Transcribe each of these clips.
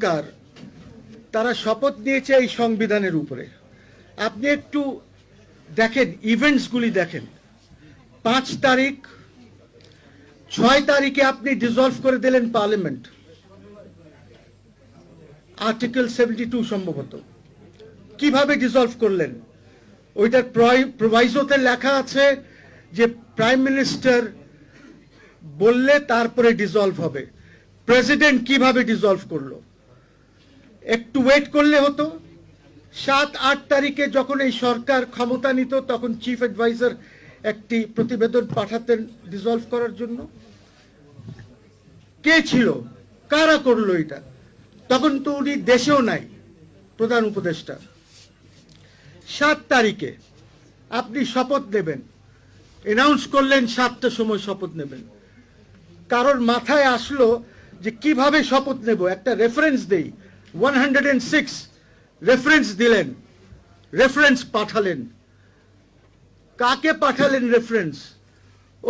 সরকার, তারা শপথ নিয়েছে এই সংবিধানের উপরে। আপনি একটু দেখেন ইভেন্টসগুলি দেখেন। পাঁচ তারিখ, ছয় তারিখে আপনি ডিসলভ করে দিলেন পার্লামেন্ট আর্টিকেল সেভেন্টি টু সম্ভবত। কীভাবে ডিসলভ করলেন? ওইটার প্রভাইজোতে লেখা আছে যে প্রাইম মিনিস্টার বললে তারপরে ডিসলভ হবে। প্রেসিডেন্ট কীভাবে ডিসলভ করল? একটু ওয়েট করলে হতো। সাত, আট তারিখে যখন এই সরকার ক্ষমতা নিত, তখন চিফ অ্যাডভাইজার একটি প্রতিবেদন পাঠাতেন ডিসলভ করার জন্য। কে ছিল? কারা করল এটা? তখন তো উনি দেশেও নাই, প্রধান উপদেষ্টা। সাত তারিখে আপনি শপথ নেবেন। এনাউন্স করলেন সাতটার সময় শপথ নেবেন। কারোর মাথায় আসলো যে কীভাবে শপথ নেব? একটা রেফারেন্স দেই। One hundred and six reference দিলেন রেফারেন্স পাঠালেন। কাকে পাঠালেন রেফারেন্স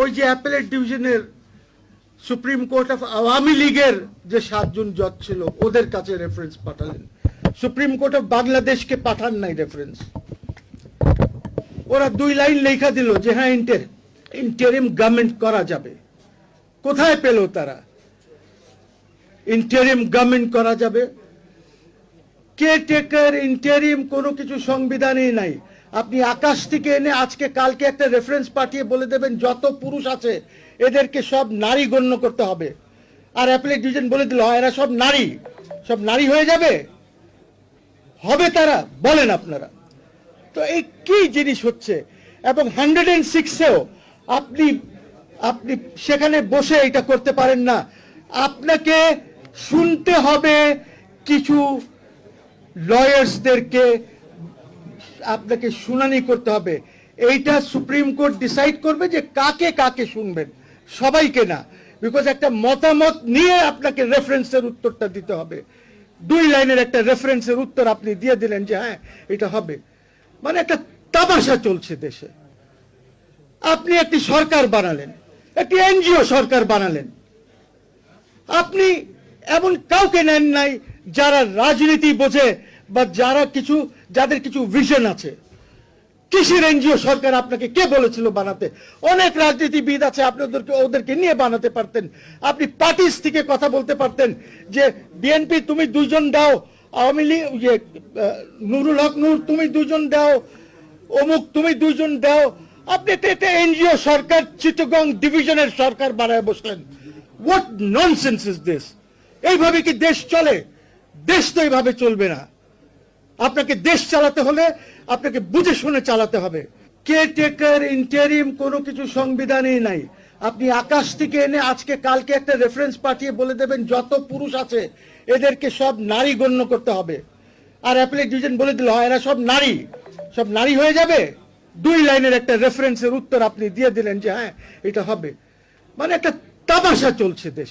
ওই যে অ্যাপেলেট ডিভিশনের সুপ্রিম কোর্ট অফ আওয়ামী লীগের যে সাতজন জজ ছিল, ওদের কাছে রেফারেন্স পাঠালেন। সুপ্রিম কোর্ট অফ বাংলাদেশকে পাঠান নাই রেফারেন্স ওরা দুই লাইন লেখা দিল যে হ্যাঁ ইন্টার ইন্টারিম গভর্নমেন্ট করা যাবে। কোথায় পেল তারা? ইন্টারিম গভর্নমেন্ট করা যাবে? কে টেকার ইন্টারিম কোনো কিছু সংবিধানেই নাই। আপনি আকাশ থেকে এনে আজকে কালকে একটা রেফারেন্স পাঠিয়ে বলে দেবেন যত পুরুষ আছে এদেরকে সব নারী গণ্য করতে হবে। আর অ্যাপ্লেট ডিভিশন বলে দিল "হয়, এরা সব নারী। সব নারী হয়ে যাবে? হবে তারা? বলেন আপনারা। তো এই কি জিনিস হচ্ছে? এবং হান্ড্রেড অ্যান্ড সিক্সেও আপনি আপনি সেখানে বসে এটা করতে পারেন না। আপনাকে শুনতে হবে কিছু লয়ার্সদেরকে আপনাকে শুনানি করতে হবে। এইটা সুপ্রিম কোর্ট ডিসাইড করবে যে কাকে কাকে শুনবেন। সবাইকে না। বিকজ একটা মতামত নিয়ে আপনাকে রেফারেন্সের উত্তরটা দিতে হবে। দুই লাইনের একটা রেফারেন্সের উত্তর আপনি দিয়ে দিলেন যে হ্যাঁ এটা হবে। মানে একটা তামাশা চলছে দেশে। আপনি একটি সরকার বানালেন, একটি এনজিও সরকার বানালেন। আপনি এমন কাউকে নেন নাই যারা রাজনীতি বোঝে বা যারা কিছু যাদের কিছু ভিশন আছে। কৃষির এনজিও সরকার আপনাকে কে বলেছিল বানাতে? অনেক রাজনীতিবিদ আছে আপনি ওদেরকে নিয়ে বানাতে পারতেন। আপনি পার্টিস থেকে কথা বলতে পারতেন যে বিএনপি তুমি দুইজন দাও আওয়ামী লীগ ইয়ে, নুরুল হক নূর তুমি দুইজন দাও অমুক তুমি দুইজন দাও। আপনি একটা একটা এনজিও সরকার চিটগং ডিভিশনের সরকার বানায় বসলেন। হোয়াট ননসেন্স ইজ দিস এইভাবে কি দেশ চলে? দেশ তো এইভাবে চলবে না। আপনাকে দেশ চালাতে হলে আপনাকে বুঝে শুনে চালাতে হবে। কে টেকার ইন্টারিম কোনো কিছু সংবিধানেই নাই। আপনি আকাশ থেকে এনে আজকে কালকে একটা রেফারেন্স পাঠিয়ে বলে দেবেন যত পুরুষ আছে এদেরকে সব নারী গণ্য করতে হবে। আর অ্যাপ্লেট ডিভিশন বলে দিল "হয়, এরা সব নারী। সব নারী হয়ে যাবে? দুই লাইনের একটা রেফারেন্সের উত্তর আপনি দিয়ে দিলেন যে হ্যাঁ এটা হবে। মানে একটা তামাশা চলছে দেশে।